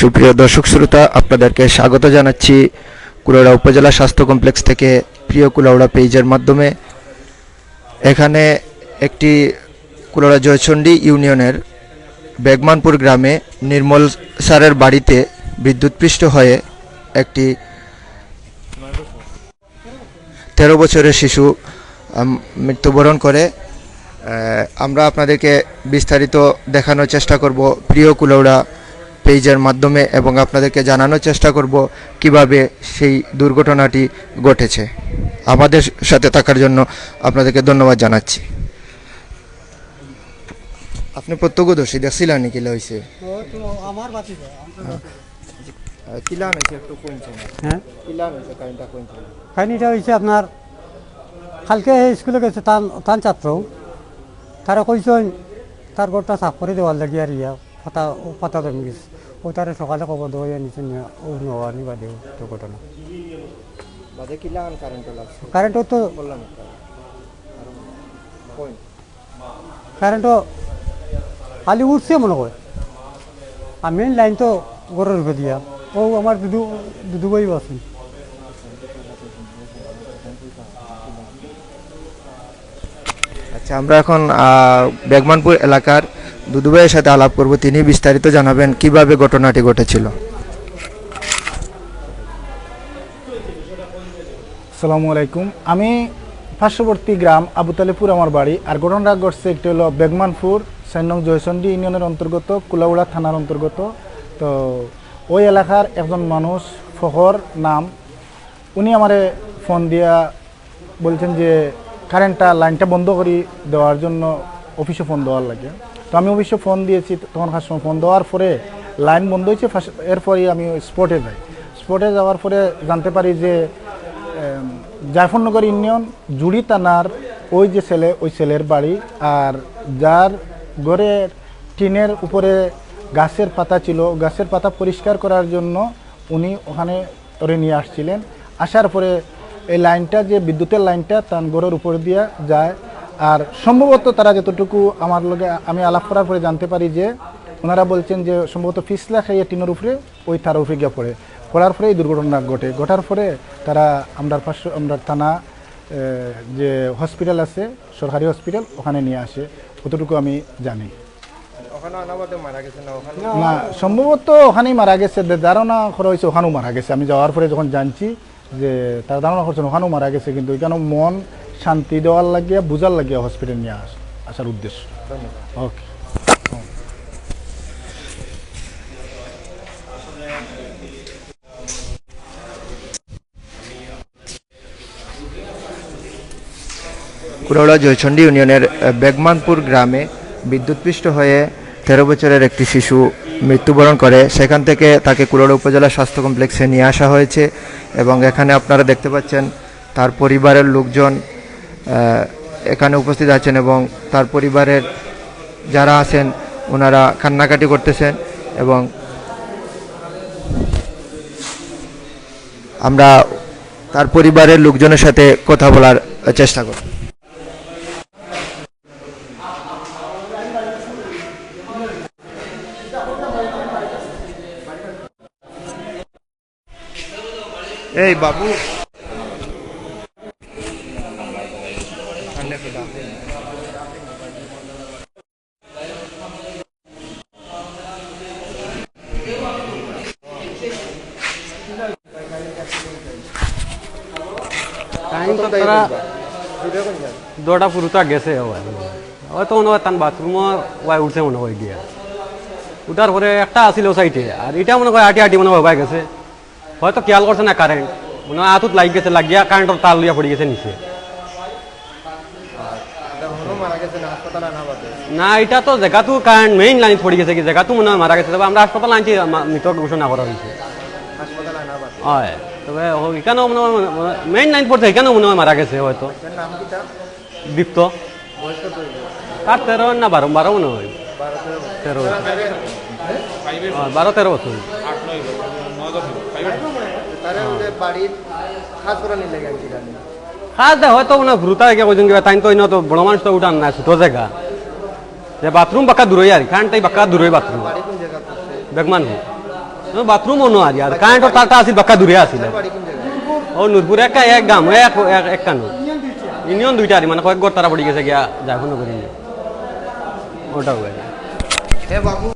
সুপ্রিয় দর্শক শ্রোতা, আপনাদেরকে স্বাগত জানাচ্ছি কুলাউড়া উপজেলা স্বাস্থ্য কমপ্লেক্স থেকে প্রিয় কুলাউড়া পেজের মাধ্যমে। এখানে একটি কুলাউড়া জয়চণ্ডী ইউনিয়নের বেগমানপুর গ্রামে নির্মল স্যারের বাড়িতে বিদ্যুৎপৃষ্ট হয়ে একটি তেরো বছরের শিশু মৃত্যুবরণ করে। আমরা আপনাদেরকে বিস্তারিত দেখানোর চেষ্টা করব প্রিয় কুলৌড়া পেজের মাধ্যমে এবং আপনাদেরকে জানানোর চেষ্টা করব কীভাবে সেই দুর্ঘটনাটি ঘটেছে। আমাদের সাথে থাকার জন্য আপনাদেরকে ধন্যবাদ জানাচ্ছি। আপনি প্রত্যক্ষদর্শী দেখছিলেন নাকি হয়েছে আমার কিলান হয়েছে একটু হ্যাঁ? কিলান হয়েছে কমছে কাহিনীটা হয়েছে আপনার কালকে স্কুলে গেছে টান টান ছাত্র তারা কইছেন তার ঘরটা সাফ করে দেওয়ার লাগি আর ইয়া। পাতা ও পাতা জমি গেছে ও তারা সকালে খবর দেওয়া নিচে নিয়ে ও নেওয়া দুর্ঘটনা বাদে কিলান কারেন্ট লাগছে কারেন্টও তো বললাম কারেন্টও খালি উঠছে মনে হয় মেন লাইন তো গড়ের দিয়া ও আমার দুদু দুদু বই আছেন আচ্ছা আমরা এখন বেগমানপুর এলাকার দুদুভাইয়ের সাথে আলাপ করব, তিনি বিস্তারিত জানাবেন কীভাবে ঘটনাটি ঘটেছিল। আসসালামু আলাইকুম। আমি পার্শ্ববর্তী গ্রাম আবুতালিপুর আমার বাড়ি, আর ঘটনাটা ঘটছে একটি হলো বেগমানপুর, সাইনং জয়চন্ডী ইউনিয়নের অন্তর্গত, কুলাউড়া থানার অন্তর্গত। তো ওই এলাকার একজন মানুষ, ফখর নাম, উনি আমারে ফোন দিয়া বলছেন যে কারেন্টটা লাইনটা বন্ধ করে দেওয়ার জন্য অফিসে ফোন দেওয়ার লাগে। তো আমি অফিসে ফোন দিয়েছি, তখন কার সময় ফোন দেওয়ার পরে লাইন বন্ধ হয়েছে এরপরই আমি স্পটে যাই। স্পটে যাওয়ার পরে জানতে পারি যে জায়ফরনগর ইউনিয়ন, জুড়ি থানার ওই যে ছেলে, ওই ছেলের বাড়ি, আর যার ঘরের টিনের উপরে গাছের পাতা ছিল, গাছের পাতা পরিষ্কার করার জন্য উনি ওখানে ওরে নিয়ে আসছিলেন। আসার পরে এই লাইনটা যে বিদ্যুতের লাইনটা তার ঘরের উপর দিয়ে যায় আর সম্ভবত তারা যতটুকু আমার লগে আমি আলাপ করার পরে জানতে পারি যে ওনারা বলছেন যে সম্ভবত ফিসলা খাইয়ে টিনের উপরে ওই তার উপরে গিয়ে পড়ে। পড়ার পরে এই দুর্ঘটনা ঘটে। ঘটার পরে তারা আমরা পার্শ্ব আমরা থানা যে হসপিটাল আছে সরকারি হসপিটাল ওখানে নিয়ে আসে। অতটুকু আমি জানি। না সম্ভবত ওখানেই মারা গেছে। ধারণা করা হয়েছে ওখানেও মারা গেছে। আমি যাওয়ার পরে যখন জানছি যে তার ধারণা করছেন ওখানেও মারা গেছে। কিন্তু এখানে মন শান্তি দেওয়ার লাগিয়া বুঝার লাগিয়া হসপিটাল নিয়ে আস আসার উদ্দেশ্য। ওকে কুড়াউড়া জয়চণ্ডী ইউনিয়নের বেগমানপুর গ্রামে বিদ্যুৎপৃষ্ট হয়ে তেরো বছরের একটি শিশু মৃত্যুবরণ করে। সেখান থেকে তাকে কুড়াউড়া উপজেলা স্বাস্থ্য কমপ্লেক্সে নিয়ে আসা হয়েছে এবং এখানে আপনারা দেখতে পাচ্ছেন তার পরিবারের লোকজন এখানে উপস্থিত আছেন এবং তার পরিবারের যারা আছেন ওনারা কান্নাকাটি করতেছেন এবং আমরা তার পরিবারের লোকজনের সাথে কথা বলার চেষ্টা করব। এই বাবু। তো তারা দৌড়া পুরোটা গেছে হয়তো মনে হয় তার বাথরুম ওয়াই উঠছে মনে হয় গিয়া। উঠার পরে একটা আসিল সাইডে আর এটা মনে হয় আটি আটি মনে হয় গেছে। হয়তো খেয়াল করছে না কারেন্ট মনে হয় আতুত লাগি গেছে লাগিয়া কারেন্টের তার লইয়া পড়ে গেছে নিচে। না এটা তো জেগাতো কারেন্ট মেইন লাইন পড়ে গেছে কি জেগাতো মনে হয় মারা গেছে। তবে আমরা হাসপাতাল আনছি মৃত ঘোষণা করা হয়েছে হয়। তবে ও- এখানেও মনে হয় মেইন লাইন পড়ছে এখানেও মনে হয় মারা গেছে হয়তো? দীপ্ত। তার তেরো না বারো? বারো মনে হয়। তেরো বারো তেরো বছর। খাস দে হয়তো মানে ঘুরতা একে কইজন কিবা তাই তো ইনো তো বড় মানুষ তো উঠান না ছোট জায়গা। যে বাথরুম বাক্কা দূরই আর খান তাই বাক্কা দূরই বাথরুম। বেগমান হো। বাথরুম অন্য আর আর কারেন্টর তারটা আছিল, বাক্কা দূরে আছিল। ও নূরপুর একা এক গাম এক এক কানু ইউনিয়ন দুইটা আর মানে কয়েক ঘর তারা পড়ে গেছে গিয়া যাই কোনো করি ওটাও হে বাবু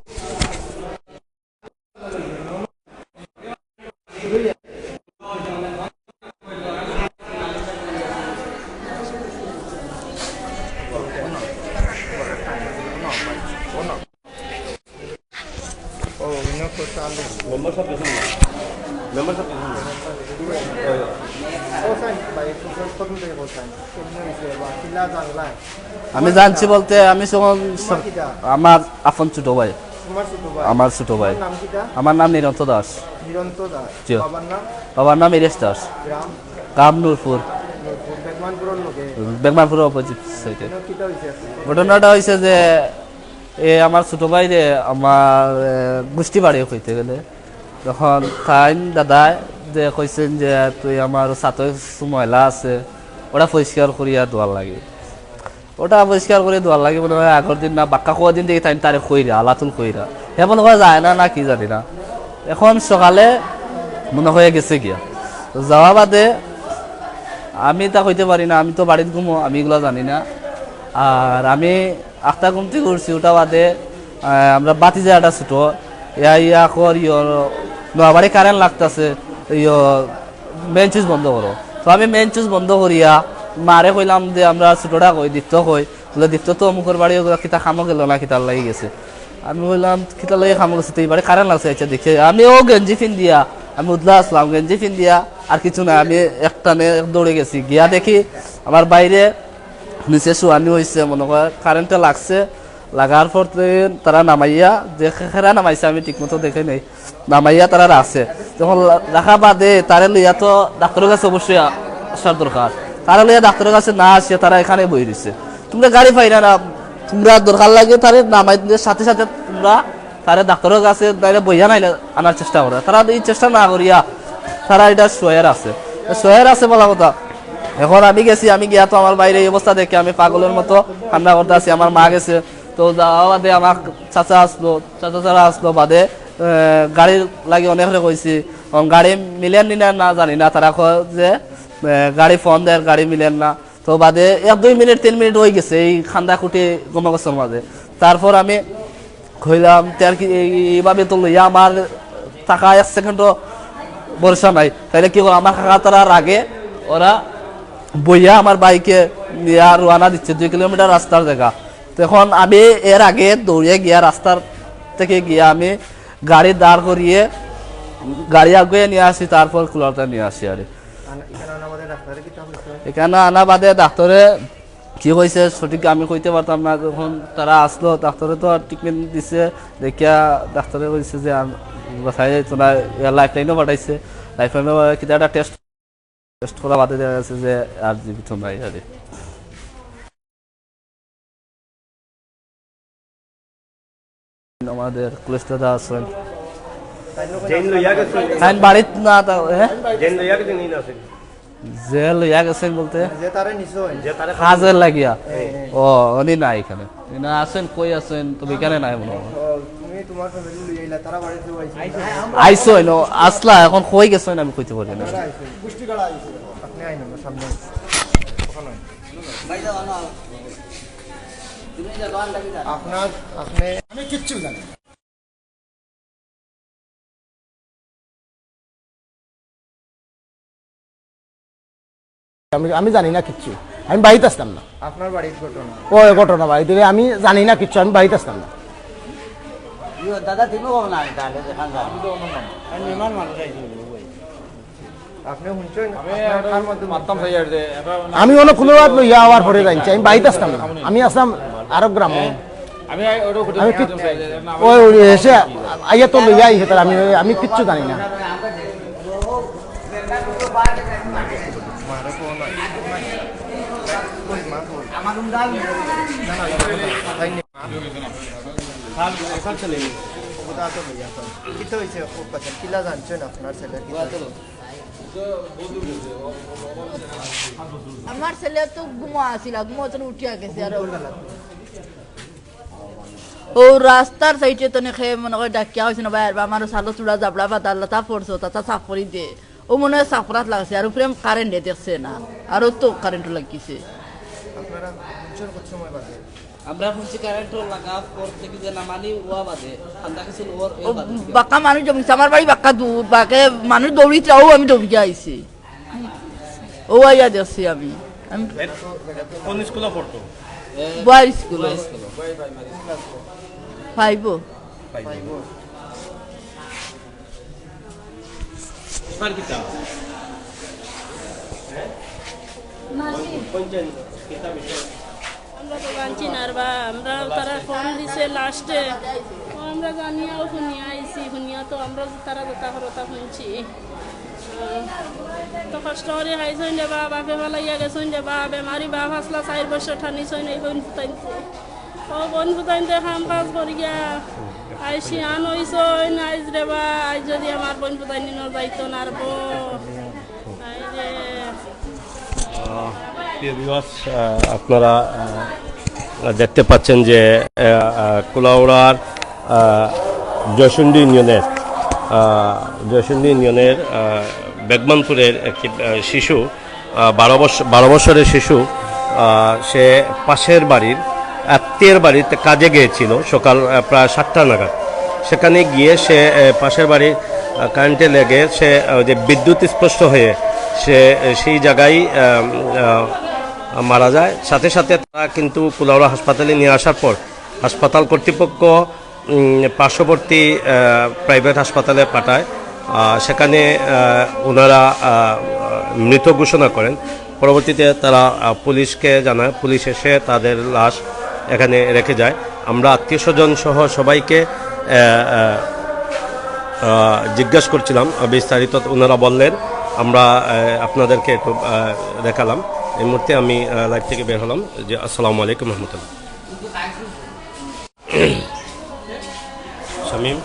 আমি জানছি বলতে আমি আমার আপন ছোট ভাই। আমার ছোট ভাই। আমার নাম নিরন্ত দাস। বাবার নাম? ইরেশ দাস। কাম নূরপুর। বেগমানপুরের অপোজিট সাইডে ঘটনাটা হয়েছে যে এ আমার ছোট ভাই রে আমার গোষ্ঠী বাড়ি হইতে গেলে। তখন তাইন দাদাই যে কইছেন যে তুই আমার ছাত্র ময়লা আছে, ওটা পরিষ্কার করিয়া দোয়ার লাগে। ওটা পরিষ্কার করে দোয়ার লাগে মনে হয় আগের দিন না, বাক্কা কোয়া দিন দেখি তাই তারে কইরা আলাতুল কইরা হে মনে হয় যায় না না কি জানি না। এখন সকালে মনে হয়ে গেছে গিয়া। যাওয়া বাদে আমি তা কইতে পারি না, আমি তো বাড়িতে ঘুমো, আমি এগুলো জানি না। আর আমি আখতা ঘুমতে করছি, ওটা বাদে আমরা বাতি জায়গাটা ছোটো। ইয়া ইয়া কর, ইয়, নোয়াবাড়ি কারেন্ট লাগতেছে, ইয় মেন চুজ বন্ধ করো। তো আমি মেন চুজ বন্ধ করিয়া মারে কইলাম যে আমরা ছোটটা কই, দীপ্ত কই। বলে, দীপ্ত তো অমুকের বাড়ি কিতা খামো গেল না, কিতার লাগি গেছে। আমি বললাম কিতা লাগে খামো গেছে, তো এবারে কারেন্ট লাগছে আচ্ছা দেখে। আমিও গেঞ্জি ফিন দিয়া, আমি উদলা আসলাম, গেঞ্জি ফিন দিয়া, আর কিছু না আমি একটানে দৌড়ে গেছি। গিয়া দেখি, আমার বাইরে নিচে শোয়ানি হয়েছে মনে কর কারেন্টটা লাগছে। লাগার পর তারা নামাইয়া, যে খেরা নামাইছে, আমি ঠিকমতো দেখে নেই। নামাইয়া তারা রাখছে যখন রাখা বাদে তারে লইয়া তো ডাক্তারের কাছে অবশ্যই আসার দরকার তারা লইয়া ডাক্তারের কাছে না আসে তারা এখানে বই দিছে। তোমরা গাড়ি পাই না তোমরা দরকার লাগে তারে নামাই দিয়ে সাথে সাথে তোমরা তারে ডাক্তারের কাছে তারে বইয়া নাইলে আনার চেষ্টা করে তারা এই চেষ্টা না করিয়া তারা এটা শোয়ের আছে। শোয়ের আছে বলা কথা। এখন আমি গেছি, আমি গিয়া তো আমার বাইরে এই অবস্থা দেখে আমি পাগলের মতো কান্না করতে আছি আমার মা গেছে। তো যাওয়া বাদে আমার চাচা আসলো, চাচা চাচা আসলো বাদে গাড়ির লাগে অনেক কইছি। গাড়ি মিলেন নি না জানি না, তারা কয় যে গাড়ি ফোন দেয়, গাড়ি মিলেন না। তো বাদে এক, দুই মিনিট, তিন মিনিট হয়ে গেছে এই খান্দা খুঁটি গমগছের মাঝে। তারপর আমি কইলাম তার কি এইভাবে তো লইয়া আমার টাকা এক সেকেন্ডও ভরসা নাই। তাইলে কি আমার কাকা তারা রাগে, ওরা বইয়া আমার বাইকে নিয়ে রোয়ানা দিচ্ছে, দুই কিলোমিটার রাস্তার জায়গা। তখন আমি এর আগে দৌড়িয়ে গিয়া রাস্তার থেকে গিয়া আমি গাড়ি দাঁড় করিয়ে গাড়ি আগুয়ে নিয়ে আসি, তারপর কুলারটা নিয়ে আসি আর। এখানে আনা বাদে ডাক্তারে কি হয়েছে সঠিক আমি কইতে পারতাম না, যখন তারা আসলো ডাক্তারে তো ট্রিটমেন্ট দিছে, দেখিয়া ডাক্তারে কইছে যে বাসায় লাইফ লাইনও পাঠাইছে লাইফ লাইনও কিতা একটা টেস্ট টেস্ট করা বাদে দেখা গেছে যে আর জীবিত নাই আর আমাদের কুলেস্টাদা আছেন বাড়িত না তা- হ্যাঁ গেছেন বলতে লাগিয়া ও উনি নাই এখানে না আছেন কই আছেন এখানে নাই মনে হয় তুমি আইছে আইসো আসলা এখন কই গেছো আমি কইতে পারি না আপনি আইন না সামনে আপনার আপনি আমি কিচ্ছু জানি না। আমি আমি জানি না কিচ্ছু। আমি বাড়িতে আসতাম না। আপনার বাড়ির ঘটনা। ও ঘটনা বাড়িতে। আমি জানি না কিচ্ছু। আমি বাড়িতে আসতাম না। শুনছেন আপনার কার মাধ্যমে আমি অনেক কোনো লইয়া হওয়ার পরে জানছি আমি বাড়িতে আসতাম না। আমি আসলাম আরব গ্রাম। আমি ওই এসে আইয়া তো লইয়া আইসে তার আমি আমি কিচ্ছু জানি না। কিলা জানছেন আপনার ছেলে আমার ছেলে তো ঘুমা আসিল ঘুমো উঠিয়া গেছে আর ও রাস্তার সাইডে তো নেখে মনে করে ডাকিয়া হয়েছে না বাইর আমার সালো চূড়া জাবড়া বা দাল্লাতা পড়ছো তাতা সাফ করে দে ও মনে হয় সাফরাত লাগছে আর উপরে কারেন্ট দেখছে না আরও তো কারেন্ট লাগিছে আমরা শুনছি কারেন্ট লাগা পর থেকে যে নামানি ওয়া বাদে ঠান্ডা কিছু ওর বাক্কা মানুষ জমিছে আমার বাড়ি বাক্কা দূর বাকে মানুষ দৌড়িতে ও আমি দৌড়িয়ে আইছি। ও আইয়া দেখছি আমি। আমি কোন স্কুলে পড়তো? বয়ের স্কুল। ফাইভ স্যার কিতা আমরা তো জানছি না আর বা আমরা তারা ফোন দিছে লাস্টে আমরা জানিয়াও শুনিয়া আইছি, শুনিয়া তো আমরা তারা যেটা করতা শুনছি। তো কষ্ট করে খাইছইন দে বা বাপে ফেলাইয়া গেছইন দে বেমারি কাজ করি গিয়া। আইসি আন হইছইন আইজ আইজ যদি আমার বোন ফুটাই নিন যাইতো না আপনারা দেখতে পাচ্ছেন যে কুলাউড়ার জয়সুন্ডি ইউনিয়নের জয়সুন্ডি ইউনিয়নের বেগমানপুরের একটি শিশু বারো বছর বারো বছরের শিশু সে পাশের বাড়ির আত্মীয়ের বাড়িতে কাজে গিয়েছিল সকাল প্রায় সাতটা নাগাদ। সেখানে গিয়ে সে পাশের বাড়ির কারেন্টে লেগে সে যে বিদ্যুৎ স্পষ্ট হয়ে সে, সেই জায়গায় মারা যায়। সাথে সাথে তারা কিন্তু কুলাউড়া হাসপাতালে নিয়ে আসার পর হাসপাতাল কর্তৃপক্ষ পার্শ্ববর্তী প্রাইভেট হাসপাতালে পাঠায়। সেখানে ওনারা মৃত ঘোষণা করেন। পরবর্তীতে তারা পুলিশকে জানায়। পুলিশ এসে তাদের লাশ এখানে রেখে যায়। আমরা আত্মীয় স্বজন সহ সবাইকে জিজ্ঞেস করছিলাম, বিস্তারিত ওনারা বললেন। আমরা আপনাদেরকে একটু দেখালাম। এই মুহূর্তে আমি লাইভ থেকে বের হলাম যে আসসালামু আলাইকুম রহমতুল্লাহ। শামীম